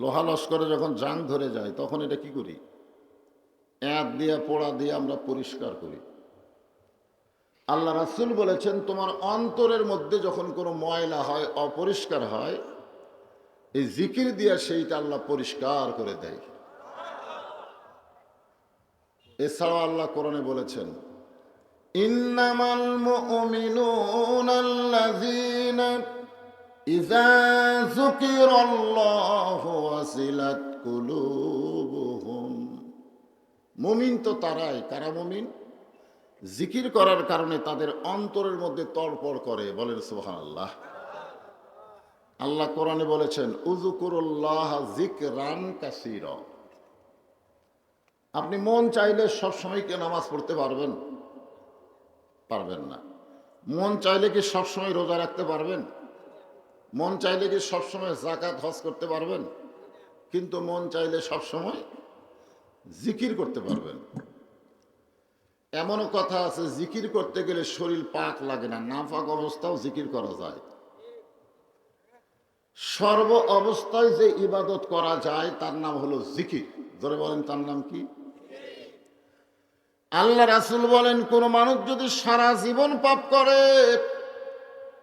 লোহা লস্করে যখন জাং ধরে যায়, তখন এটা কি করি? এঁত দিয়ে, পোড়া দিয়ে আমরা পরিষ্কার করি। আল্লাহ রাসুল বলেছেন, তোমার অন্তরের মধ্যে যখন কোনো ময়লা হয়, অপরিষ্কার হয়, এই জিকির দিয়ে সেইটা আল্লাহ পরিষ্কার করে দেয়। এছাড়াও আল্লাহ কোরআনে বলেছেন, ইন্নামাল মুমিনুনা আল্লাযীনা ইযা যুকিরাল্লাহু ওয়াসিলাত কুলুবুহুম মুমিন তো তারাই, কারা মুমিন? জিকির করার কারণে তাদের অন্তরের মধ্যে তড়পড় করে, বলেন সুবহানাল্লাহ। আল্লাহ আল্লাহ কোরআনে বলেছেন উজুকুরুল্লাহ জিকরান কাসীরা। আপনি মন চাইলে সবসময় কি নামাজ পড়তে পারবেন? পারবেন না। মন চাইলে কি সবসময় রোজা রাখতে পারবেন? মন চাইলে কি সবসময় জাকাত হজ করতে পারবেন? কিন্তু মন চাইলে সবসময় জিকির করতে পারবেন। এমনও কথা আছে, জিকির করতে গেলে শরীর পাক লাগে না না পাক অবস্থাও জিকির করা যায়। সর্ব অবস্থায় যে ইবাদত করা যায়, তার নাম হলো জিকির। ধরে বলেন, তার নাম কি? আল্লাহ রাসুল বলেন, কোন মানুষ যদি সারা জীবন পাপ করে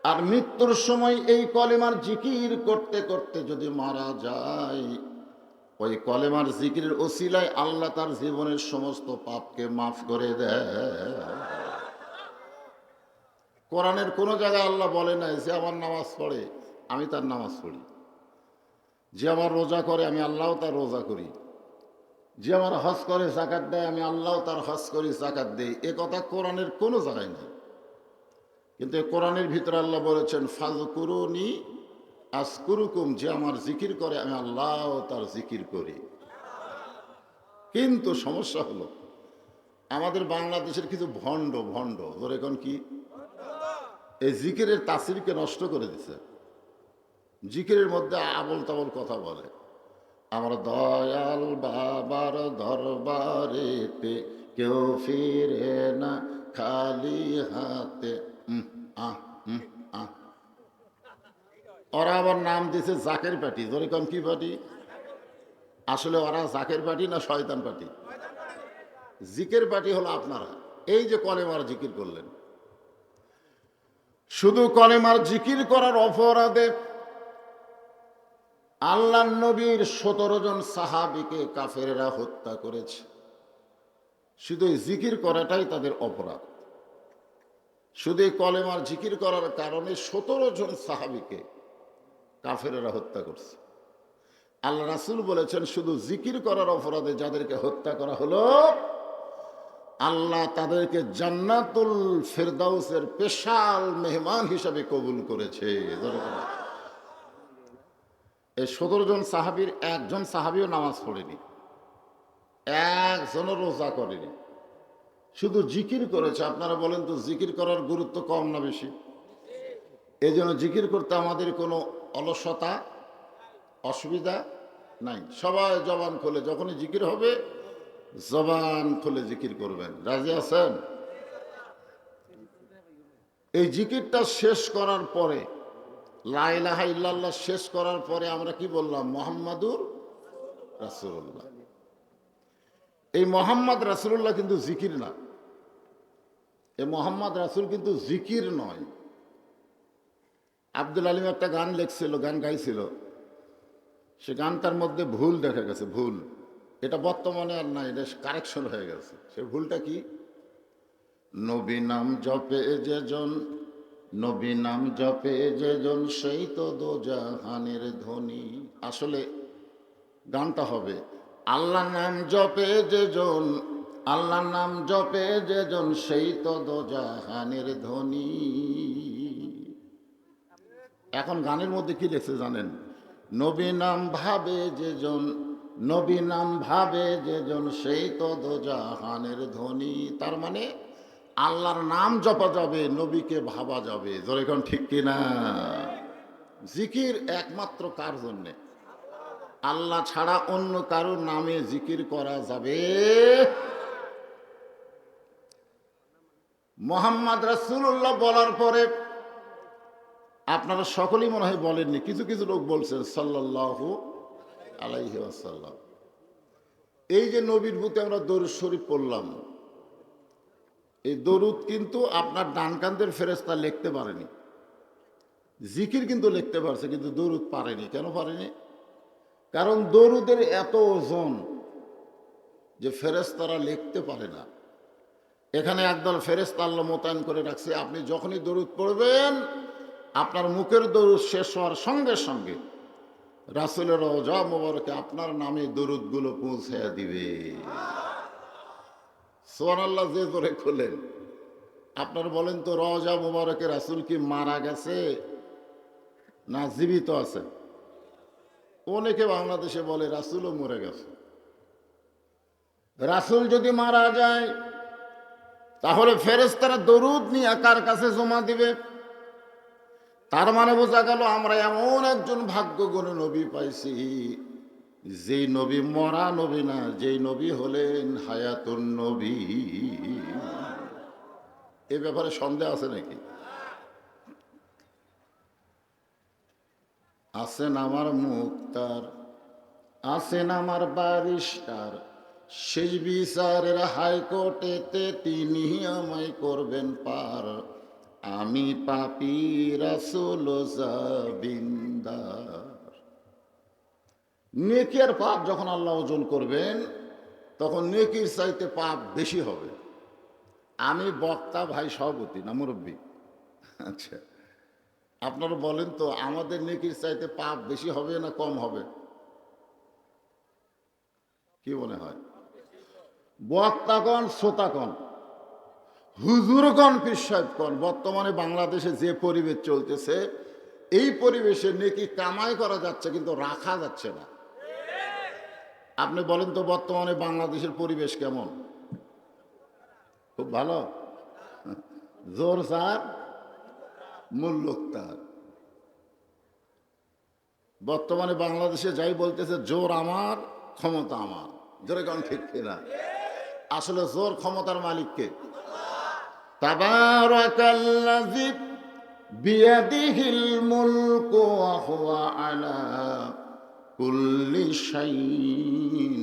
আর মৃত্যুর সময় এই কলেমার জিকির করতে করতে যদি মারা যায়, ওই কলেমার জিকিরের ওসিলায় আল্লাহ তার জীবনের সমস্ত পাপকে মাফ করে দেয়। কোরআনের কোনো জায়গায় আল্লাহ বলে নাই, যে আমার নামাজ পড়ে, আমি তার নামাজ পড়ি। যে আমার রোজা করে, আমি আল্লাহ তার রোজা করি। যে আমার হজ করে, জাকাত দেয়, আমি আল্লাহ তার হজ করি, জাকাত দেই। এ কথা কোরআনের কোনো জায়গায় নেই। কিন্তু এই কোরআনের ভিতরে আল্লাহ বলেছেন ফাজকুরুনি আসকুরুকুম যে আমার জিকির করে, আমি আল্লাহ তার জিকির করি। কিন্তু সমস্যা হলো, আমাদের বাংলাদেশের কিছু ভণ্ড ভণ্ড ধর এখন কি? এই জিকিরের তাসিরকে নষ্ট করে দিছে। জিকিরের মধ্যে আবল তাবল কথা বলে। আমার দয়াল বাবার দরবারেতে কেউ ফিরে না, খালি হাতে। ওরা আবার নাম দিছে জাকের পার্টি। ধরে কম কি পার্টি? আসলে ওরা জাকের পার্টি না শয়তান পার্টি? জিকের পার্টি হলো আপনারা। এই যে কলেমার জিকির করলেন। শুধু কলেমার জিকির করার অপরাধে আল্লাহ নবীর সতেরো জন সাহাবিকে কাফেরেরা হত্যা করেছে। শুধু জিকির করাটাই তাদের অপরাধ। শুধু এই কলেমার জিকির করার কারণে সতেরো জন সাহাবিকে কাফেরেরা হত্যা করছে। আল্লাহ রাসুল বলেছেন, শুধু জিকির করার অপরাধে যাদেরকে হত্যা করা হলো, আল্লাহ তাদেরকে জান্নাতুল ফেরদাউসের পেশাল মেহমান হিসাবে কবুল করেছে। এই সতেরো জন সাহাবির একজন সাহাবিও নামাজ পড়েনি, একজনও রোজা করেনি। শুধু জিকির করেছে, আপনারা বলেন তো জিকির করার গুরুত্ব কম না বেশি? এই জন্য জিকির করতে আমাদের কোনো অলসতা, অসুবিধা নাই। সবাই জবান খোলে, যখনই জিকির হবে, জবান খুলে জিকির করবেন। রাজি আছেন? এই জিকিরটা শেষ করার পরে লাইলাহা ইল্লাল্লাহ শেষ করার পরে আমরা কি বললাম? মোহাম্মদুর রাসুল্লাহ এই মোহাম্মদ রাসুল্লাহ কিন্তু জিকির না। এই মোহাম্মদ রাসুল কিন্তু জিকির নয়। আব্দুল আলিম একটা গান লেখছিল, গান গাইছিল। সে গানটার মধ্যে ভুল দেখা গেছে, ভুল। এটা বর্তমানে আর নাই, এটা কারেকশন হয়ে গেছে। সে ভুলটা কি? নবী নাম জপে যে জন, নবী নাম জপে যেজন সেই তো দো জাহানের ধ্বনি। আসলে গানটা হবে আল্লাহ নাম জপে যেজন আল্লাহ নাম জপে যেজন সেই তো দো জাহানের ধ্বনি এখন গানের মধ্যে কি লেখছে জানেন? নবী নাম ভাবে যেজন, নবী নাম ভাবে যেজন সেই তো দো জাহানের ধ্বনি তার মানে আল্লাহর নাম জপা যাবে, নবীকে ভাবা যাবে। ধরে এখন ঠিক কিনা? জিকির একমাত্র কার জন্যে? আল্লাহ ছাড়া অন্য কারোর নামে জিকির করা যাবে মোহাম্মদ রাসুল্লাহ বলার পরে আপনারা সকলেই মনে হয় বলেননি। কিছু কিছু লোক বলছেন সাল্লাহ আলাইহি আসাল্লাম এই যে নবীর বুতে আমরা দরুদ শরীফ পড়লাম, এই দরুদ কিন্তু আপনার ডান কান্দের ফেরেস্তা লিখতে পারেনি। জিকির কিন্তু লিখতে পারছে, কিন্তু দরুদ পারেনি। কেন পারেনি? কারণ দরুদের এত ওজন যে ফেরেস্তারা লিখতে পারে না। এখানে একদল ফেরেস্তা আল্লাহ মোতায়েন করে রাখছে। আপনি যখনই দরুদ পড়বেন, আপনার মুখের দরুদ শেষ হওয়ার সঙ্গে সঙ্গে রাসুলের রজা মোবারকে আপনার নামে দরুদগুলো পৌঁছে দিবে। সোয়ান আল্লাহ যে করে খোলেন। আপনার বলেন তো রজা মোবারকে রাসুল কি মারা গেছে? না, জীবিত আছে। অনেকে বাংলাদেশে বলে, রাসুলও মরে গেছে। রাসুল যদি মারা যায় তাহলে ফেরেস্তারা দরুদ নিয়ে কার কাছে জমা দিবে? তার মানে বোঝা গেল, আমরা এমন একজন ভাগ্যগুণ নবী পাইছি। যেই নবী মরা নবী না, যেই নবী হলেন হায়াতুন নবী। এ ব্যাপারে সন্দেহ আছে নাকি? আছেন আমার মুক্তার, আছেন আমার বারিস্টার শেষ বিচারের হাইকোর্টেতে তিনি আমায় করবেন পার। আমি পাপি রাসুল বিন্দার নেকি আর পাপ যখন আল্লাহ ওজন করবেন, তখন নেকির চাইতে পাপ বেশি হবে। আমি বক্তা ভাই সভাপতি না মুরব্বী। আচ্ছা আপনারা বলেন তো, আমাদের নেকির চাইতে পাপ বেশি হবে না কম হবে? কি মনে হয়? বক্তাগণ, শ্রোতাগণ, হুজুরগণ পিসাবগণ বর্তমানে বাংলাদেশে যে পরিবেশ চলতেছে, এই পরিবেশে নেকি কামাই করা যাচ্ছে কিন্তু রাখা যাচ্ছে না। আপনি বলেন তো বর্তমানে বাংলাদেশের পরিবেশ কেমন? খুব ভালো? জোর স্যার? মূল্যক তার। বর্তমানে বাংলাদেশে যাই বলতেছে, জোর আমার, ক্ষমতা আমার। জোরে কোন ঠিক কিনা? আসলে জোর ক্ষমতার মালিককে তাবারাকাল্লাযী বিয়াদিহিল মুলকু ওয়া হুয়া আলা কুল্লি শাইইন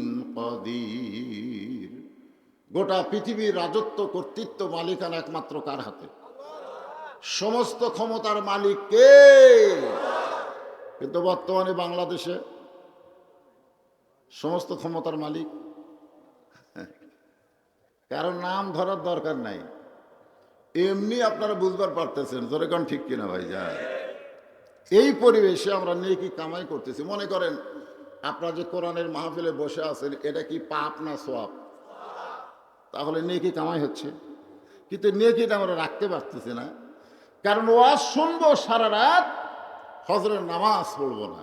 গোটা পৃথিবীর রাজত্ব, কর্তৃত্ব, মালিকানা একমাত্র কার হাতে? সমস্ত ক্ষমতার মালিক কে? কিন্তু বর্তমানে বাংলাদেশে সমস্ত ক্ষমতার মালিক কারণ নাম ধরার দরকার নাই। এমনি আপনারা বুঝবার পারতেছেন, জোরে কারণ ঠিক কিনা ভাই যা এই পরিবেশে আমরা নেকি কামাই করতেছি। মনে করেন, আপনারা যে কোরআনের মাহফিলে বসে আছেন, এটা কি পাপ না সোয়াব? তাহলে নেকি কামাই হচ্ছে। কিন্তু নেকিটা আমরা রাখতে পারতেছি না। কারণ ওয়াজ শুনব সারা রাত, হজরের নামাজ পড়ব না।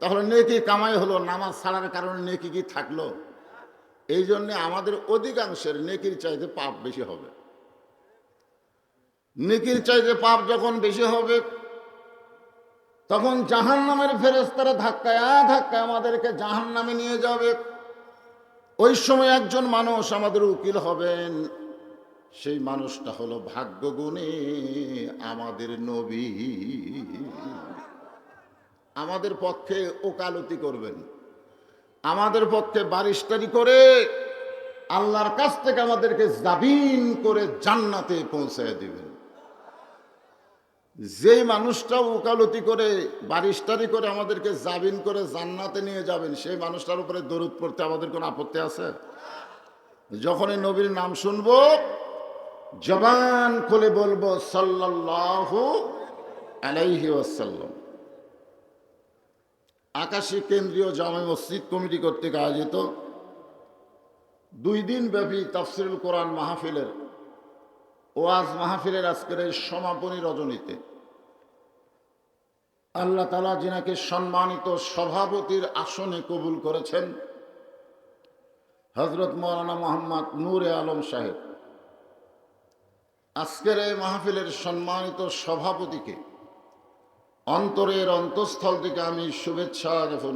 তাহলে নেকি কামাই হলো, নামাজ ছাড়ার কারণে নেকি কি থাকল? এই জন্যে আমাদের অধিকাংশের নেকির চাইতে পাপ বেশি হবে। নেকির চাইতে পাপ যখন বেশি হবে, তখন জাহান নামের ফেরেস্তারা ধাক্কায় ধাক্কায় আমাদেরকে জাহান নামে নিয়ে যাবে। ওই সময় একজন মানুষ আমাদের উকিল হবেন। সেই মানুষটা হলো ভাগ্যগুণে আমাদের নবী। আমাদের পক্ষে ওকালতি করবেন। আমাদের পক্ষে বারিস্তারি করে আল্লাহর কাছ থেকে আমাদেরকে জাবিন করে জান্নাতে পৌঁছায় দিবেন। যে মানুষটা ওকালতি করে বারিস্তারি করে আমাদেরকে জাবিন করে জান্নাতে নিয়ে যাবেন, সেই মানুষটার উপরে দরুদ পড়তে আমাদের কোনো আপত্তি আছে? যখনই নবীর নাম শুনব, জবান খুলে বলব, সাল্লাল্লাহু আলাইহি ওয়াসাল্লাম। আকাশী কেন্দ্রীয় জামে মসজিদ কমিটি কর্তৃক আয়োজিত দুই দিন ব্যাপী তাফসিরুল কোরআন মাহফিলের ওয়াজ মাহফিলের আজকের এই সমাপনী রজনীতে আল্লাহ তালা যিনাকে সম্মানিত সভাপতির আসনে কবুল করেছেন হজরত মৌলানা মোহাম্মদ নূরে আলম সাহেব, আজকের এই মাহফিলের সম্মানিত সভাপতিকে অন্তরের অন্তঃস্থল থেকে আমি শুভেচ্ছা জ্ঞাপন